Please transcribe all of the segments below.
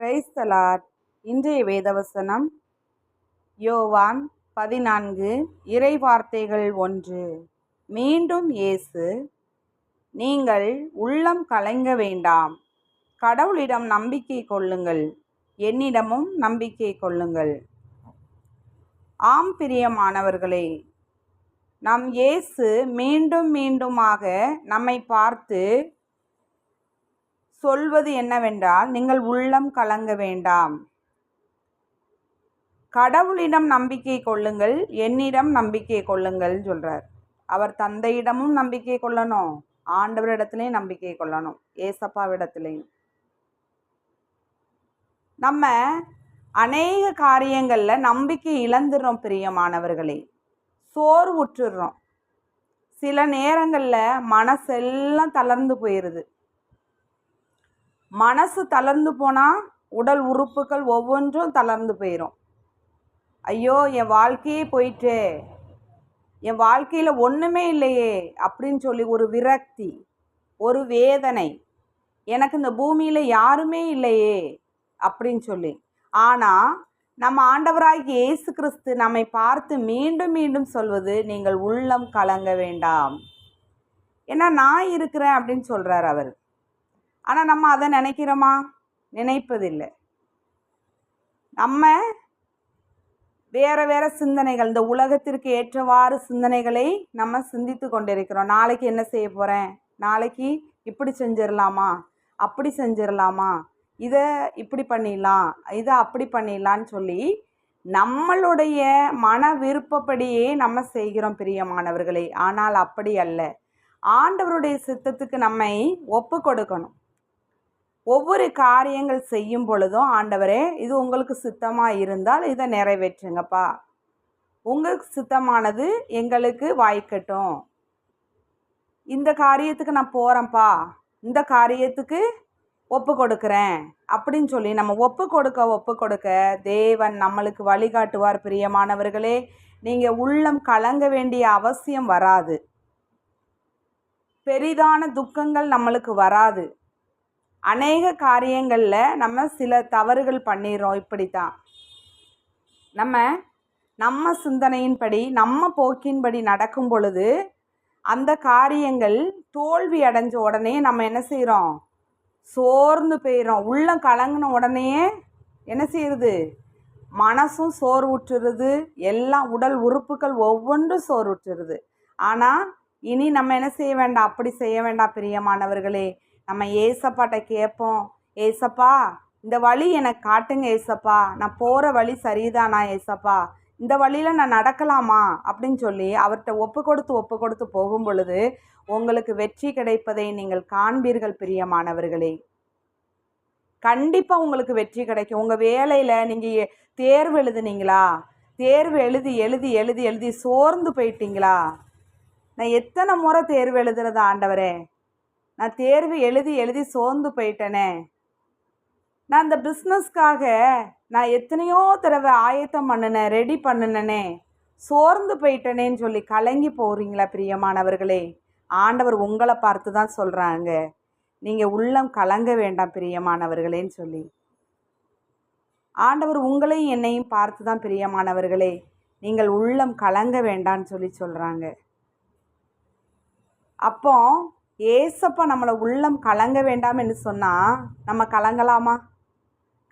கிரைஸ்தலார் இன்றைய வேதவசனம் யோவான் பதினான்கு இறை வார்த்தைகள் ஒன்று. மீண்டும் இயேசு நீங்கள் உள்ளம் கலங்க வேண்டாம். கடவுளிடம் நம்பிக்கை கொள்ளுங்கள். என்னிடமும் நம்பிக்கை கொள்ளுங்கள். ஆம் பிரியமானவர்களே நம் இயேசு மீண்டும் மீண்டுமாக நம்மை பார்த்து சொல்வது என்னவென்றால் நீங்கள் உள்ளம் கலங்க வேண்டாம். கடவுளிடம் நம்பிக்கை கொள்ளுங்கள் என்னிடம் நம்பிக்கை கொள்ளுங்கள் சொல்கிறார் அவர் தந்தையிடமும் நம்பிக்கை கொள்ளணும் ஆண்டவரிடத்துலையும் நம்பிக்கை கொள்ளணும் ஏசப்பாவிடத்துலையும். நம்ம அநேக காரியங்களில் நம்பிக்கை இழந்துடுறோம் பிரியமானவர்களே. சோர்வுற்றுடுறோம் சில நேரங்களில் மனசெல்லாம் தளர்ந்து போயிடுது மனசு தளர்ந்து போனால் உடல் உறுப்புகள் ஒவ்வொன்றும் தளர்ந்து போயிடும் ஐயோ என் வாழ்க்கையே போயிட்டே. என் வாழ்க்கையில் ஒன்றுமே இல்லையே அப்படின்னு சொல்லி ஒரு விரக்தி ஒரு வேதனை. எனக்கு இந்த பூமியில் யாருமே இல்லையே அப்படின்னு சொல்லி. ஆனால் நம்ம ஆண்டவராகி இயேசு கிறிஸ்து நம்மை பார்த்து மீண்டும் மீண்டும் சொல்வது நீங்கள் உள்ளம் கலங்க வேண்டாம். ஏன்னா நான் இருக்கிறேன் அப்படின்னு சொல்கிறார் அவர். ஆனால் நம்ம அதை நினைக்கிறோமா? நினைப்பதில்லை. நம்ம வேறு வேறு சிந்தனைகள் இந்த உலகத்திற்கு ஏற்றவாறு சிந்தனைகளை நம்ம சிந்தித்து கொண்டிருக்கிறோம். நாளைக்கு என்ன செய்ய போகிறேன் நாளைக்கு இப்படி செஞ்சிடலாமா அப்படி செஞ்சிடலாமா இதை இப்படி பண்ணிடலாம் இதை அப்படி பண்ணிடலான்னு சொல்லி நம்மளுடைய மன விருப்பப்படியே நம்ம செய்கிறோம் பிரியமானவர்களே. ஆனால் அப்படி அல்ல. ஆண்டவருடைய சித்தத்துக்கு நம்மை ஒப்பு கொடுக்கணும். ஒவ்வொரு காரியங்கள் செய்யும் பொழுதும் ஆண்டவரே இது உங்களுக்கு சித்தமாக இருந்தால் இதை நிறைவேற்றுங்கப்பா. உங்களுக்கு சித்தமானது எங்களுக்கு வாய்க்கட்டும். இந்த காரியத்துக்கு நான் போகிறேன்ப்பா இந்த காரியத்துக்கு ஒப்பு கொடுக்குறேன். அப்படின்னு சொல்லி நம்ம ஒப்பு கொடுக்க ஒப்பு கொடுக்க தேவன் நம்மளுக்கு வழிகாட்டுவார் பிரியமானவர்களே. நீங்கள் உள்ளம் கலங்க வேண்டிய அவசியம் வராது. பெரிதான துக்கங்கள் நம்மளுக்கு வராது. அநேக காரியங்களில் நம்ம சில தவறுகள் பண்ணிடுறோம் இப்படி தான் நம்ம நம்ம சிந்தனையின்படி நம்ம போக்கின்படி நடக்கும் பொழுது அந்த காரியங்கள் தோல்வி அடைஞ்ச உடனே நம்ம என்ன செய்கிறோம் சோர்ந்து போயிடும் உள்ளம் கலங்கின உடனே என்ன செய்யுது மனசும் சோர்வுற்றுருது எல்லாம் உடல் உறுப்புகள் ஒவ்வொன்றும் சோர்வுற்றுருது ஆனால் இனி நம்ம என்ன செய்ய வேண்டாம்? அப்படி செய்ய வேண்டாம் பிரியமானவர்களே. நம்ம ஏசப்பாட்ட கேட்போம் ஏசப்பா இந்த வழி எனக்கு காட்டுங்க ஏசப்பா. நான் போகிற வழி சரிதானா ஏசப்பா? இந்த வழியில் நான் நடக்கலாமா? அப்படின்னு சொல்லி அவர்கிட்ட ஒப்பு கொடுத்து ஒப்பு கொடுத்து போகும் பொழுது உங்களுக்கு வெற்றி கிடைப்பதை நீங்கள் காண்பீர்கள் பிரியமானவர்களே. கண்டிப்பாக உங்களுக்கு வெற்றி கிடைக்கும். உங்கள் வேலையில் நீங்கள் தேர்வு எழுதுனீங்களா? தேர்வு எழுதி எழுதி எழுதி எழுதி சோர்ந்து போயிட்டீங்களா? நான் எத்தனை முறை தேர்வு எழுதுறது ஆண்டவரே? நான் தேர்வு எழுதி எழுதி சோர்ந்து போயிட்டேனே. நான் அந்த பிஸ்னஸ்க்காக நான் எத்தனையோ தடவை ஆயத்தம் பண்ணினேன் ரெடி பண்ணினேனே. சோர்ந்து போயிட்டனேன்னு சொல்லி கலங்கி போகிறீங்களா பிரியமானவர்களே? ஆண்டவர் உங்களை பார்த்து தான் சொல்கிறாங்க நீங்கள் உள்ளம் கலங்க வேண்டாம் பிரியமானவர்களேன்னு சொல்லி. ஆண்டவர் உங்களையும் என்னையும் பார்த்து தான் பிரியமானவர்களே. நீங்கள் உள்ளம் கலங்க வேண்டான்னு சொல்லி சொல்கிறாங்க அப்போ ஏசப்பா நம்மளை உள்ளம் கலங்க வேண்டாம் என்று சொன்னால் நம்ம கலங்கலாமா?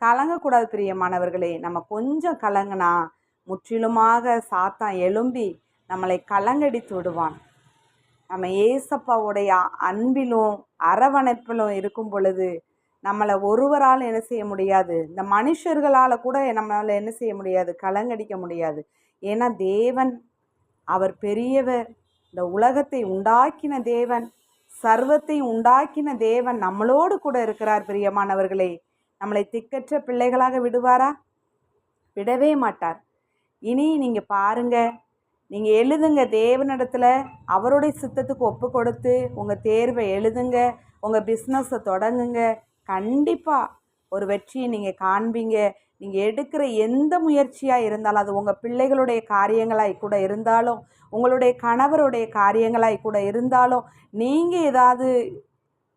கலங்கக்கூடாது பிரியமானவர்களே. நம்ம கொஞ்சம் கலங்கினா முற்றிலுமாக சாத்தான் எழும்பி நம்மளை கலங்கடித்து விடுவான். நம்ம ஏசப்பாவுடைய அன்பிலும் அரவணைப்பிலும் இருக்கும் பொழுது நம்மளை ஒருவரால் என்ன செய்ய முடியாது? இந்த மனுஷர்களால் கூட நம்மளால் என்ன செய்ய முடியாது? கலங்கடிக்க முடியாது. ஏன்னா தேவன் அவர் பெரியவர். இந்த உலகத்தை உண்டாக்கின தேவன். சர்வத்தை உண்டாக்கின தேவன் நம்மளோடு கூட இருக்கிறார் பிரியமானவர்களே. நம்மளை திக்கற்ற பிள்ளைகளாக விடுவாரா? விடவே மாட்டார். இனி நீங்கள் பாருங்கள் நீங்கள் எழுதுங்க. தேவனிடத்தில் அவருடைய சித்தத்துக்கு ஒப்பு கொடுத்து உங்கள் தேர்வை எழுதுங்க. உங்கள் பிஸ்னஸை தொடங்குங்க. கண்டிப்பாக ஒரு வெற்றியை நீங்கள் காண்பீங்க. நீங்கள் எடுக்கிற எந்த முயற்சியாக இருந்தாலும் அது உங்கள் பிள்ளைகளுடைய காரியங்களாய் கூட இருந்தாலும் உங்களுடைய கணவருடைய காரியங்களாய் கூட இருந்தாலும் நீங்கள் ஏதாவது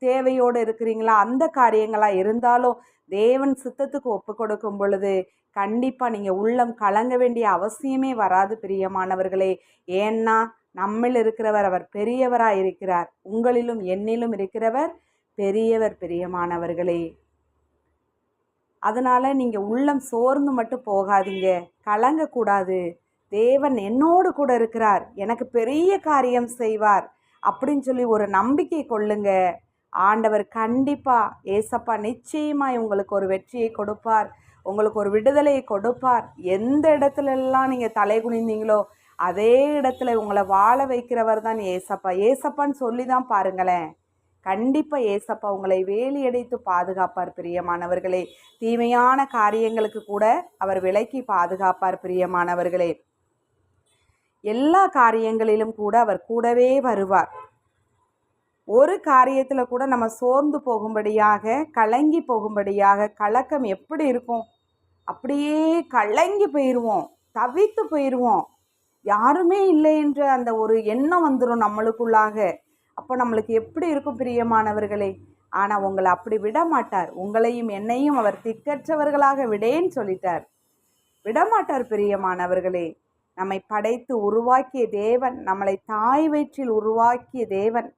தேவையோடு இருக்கிறீங்களா? அந்த காரியங்களாக இருந்தாலும் தேவன் சித்தத்துக்கு ஒப்பு கொடுக்கும் பொழுது கண்டிப்பாக நீங்கள் உள்ளம் கலங்க வேண்டிய அவசியமே வராது பிரியமானவர்களே. ஏன்னா நம்மில் இருக்கிறவர் அவர் பெரியவராக இருக்கிறார் உங்களிலும் என்னிலும் இருக்கிறவர் பெரியவர் பிரியமானவர்களே. அதனால் நீங்கள் உள்ளம் சோர்ந்து மட்டும் போகாதீங்க. கலங்கக்கூடாது. தேவன் என்னோடு கூட இருக்கிறார். எனக்கு பெரிய காரியம் செய்வார். அப்படின்னு சொல்லி ஒரு நம்பிக்கை கொள்ளுங்க. ஆண்டவர் கண்டிப்பாக ஏசப்பா நிச்சயமாய் உங்களுக்கு ஒரு வெற்றியை கொடுப்பார். உங்களுக்கு ஒரு விடுதலையை கொடுப்பார். எந்த இடத்துலலாம் நீங்கள் தலை குனிந்தீங்களோ அதே இடத்துல உங்களை வாழ வைக்கிறவர் தான் ஏசப்பா. ஏசப்பான்னு சொல்லி தான் பாருங்களேன். கண்டிப்பாக ஏசப்பா உங்களை வேலியடைத்து பாதுகாப்பார் பிரியமானவர்களே. தீமையான காரியங்களுக்கு கூட அவர் விலக்கி பாதுகாப்பார் பிரியமானவர்களே. எல்லா காரியங்களிலும் கூட அவர் கூடவே வருவார். ஒரு காரியத்தில் கூட நம்ம சோர்ந்து போகும்படியாக கலங்கி போகும்படியாக கலக்கம் எப்படி இருக்கும்? அப்படியே கலங்கி போயிடுவோம் தவித்து போயிடுவோம் யாருமே இல்லை என்ற அந்த ஒரு எண்ணம் வந்துடும் நம்மளுக்குள்ளாக. அப்போ நம்மளுக்கு எப்படி இருக்கும் பிரியமானவர்களே? ஆனால் உங்களை அப்படி விட மாட்டார் உங்களையும் என்னையும் அவர் திக்கற்றவர்களாக விடேன்னு சொல்லிட்டார். விடமாட்டார் பிரியமானவர்களே. நம்மை படைத்து உருவாக்கிய தேவன் நம்மளை தாய் வயிற்றில் உருவாக்கிய தேவன்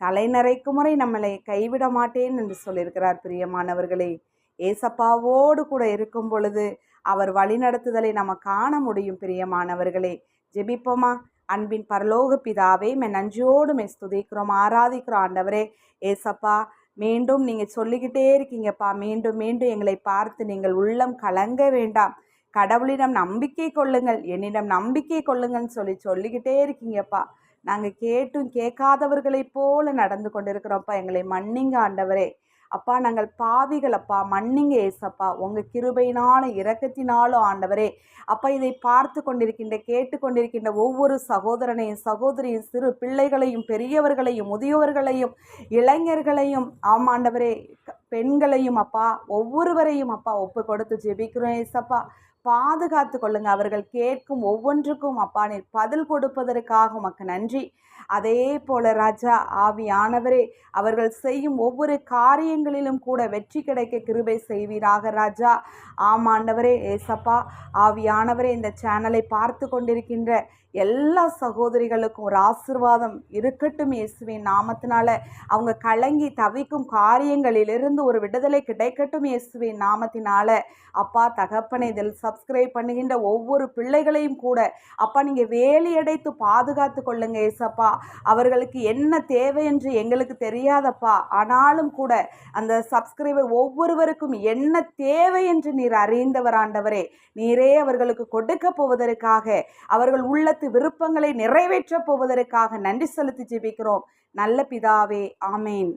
தலைநரைக்கு முறை நம்மளை கைவிட மாட்டேன் என்று சொல்லியிருக்கிறார் பிரியமானவர்களே. ஏசப்பாவோடு கூட இருக்கும் பொழுது அவர் வழிநடத்துதலை நம்ம காண முடியும் பிரியமானவர்களே. ஜெபிப்போமா? அன்பின் பரலோக பிதாவே மே நன்றியோடு மே ஸ்துதிக்கிறோம் ஆராதிக்கிறோம் ஆண்டவரே. ஏசப்பா மீண்டும் நீங்கள் சொல்லிக்கிட்டே இருக்கீங்கப்பா. மீண்டும் மீண்டும் எங்களை பார்த்து நீங்கள் உள்ளம் கலங்க வேண்டாம். கடவுளிடம் நம்பிக்கை கொள்ளுங்கள் என்னிடம் நம்பிக்கை கொள்ளுங்கள்னு சொல்லி சொல்லிக்கிட்டே இருக்கீங்கப்பா. நாங்கள் கேட்டும் கேட்காதவர்களைப் போல நடந்து கொண்டிருக்கிறோம்ப்பா. எங்களை மன்னிங்க ஆண்டவரே. அப்பா நாங்கள் பாவிகள் அப்பா மன்னிங்க ஏசப்பா உங்கள் கிருபையினாலும் இரக்கத்தினாலும் ஆண்டவரே. அப்பா இதை பார்த்து கொண்டிருக்கின்ற கேட்டு கொண்டிருக்கின்ற ஒவ்வொரு சகோதரனையும் சகோதரியும் சிறு பிள்ளைகளையும் பெரியவர்களையும் முதியவர்களையும் இளைஞர்களையும் ஆமாண்டவரே பெண்களையும் அப்பா ஒவ்வொருவரையும் அப்பா ஒப்பு கொடுத்து ஜெபிக்கிறோம் ஏசப்பா. பாதுகாத்து கொள்ளுங்க அவர்கள் கேட்கும் ஒவ்வொன்றுக்கும் அப்பா நீர் பதில் கொடுப்பதற்காக உமக்கு நன்றி. அதே போல ராஜா ஆவியானவரே அவர்கள் செய்யும் ஒவ்வொரு காரியங்களிலும் கூட வெற்றி கிடைக்க கிருபை செய்வீராக ராஜா. ஆமாண்டவரே ஏசப்பா ஆவியானவரே இந்த சேனலை பார்த்து கொண்டிருக்கின்ற எல்லா சகோதரிகளுக்கும் ஒரு ஆசிர்வாதம் இருக்கட்டும் இயேசுவின் நாமத்தினால. அவங்க கலங்கி தவிக்கும் காரியங்களிலிருந்து ஒரு விடுதலை கிடைக்கட்டும் இயேசுவின் நாமத்தினால. அப்பா தகப்பனை இதில் சப்ஸ்கிரைப் பண்ணுகின்ற ஒவ்வொரு பிள்ளைகளையும் கூட அப்பா நீங்கள் வேலையடைத்து பாதுகாத்து கொள்ளுங்க ஏசப்பா. அவர்களுக்கு என்ன தேவை என்று எங்களுக்கு தெரியாதப்பா. ஆனாலும் கூட அந்த சப்ஸ்கிரைபர் ஒவ்வொருவருக்கும் என்ன தேவை என்று நீர் அறிந்தவர் ஆண்டவரே. நீரே அவர்களுக்கு கொடுக்க போவதற்காக அவர்கள் உள்ளத்து விருப்பங்களை நிறைவேற்றப் போவதற்காக நன்றி செலுத்தி ஜெபிக்கிறோம். நல்ல பிதாவே ஆமேன்.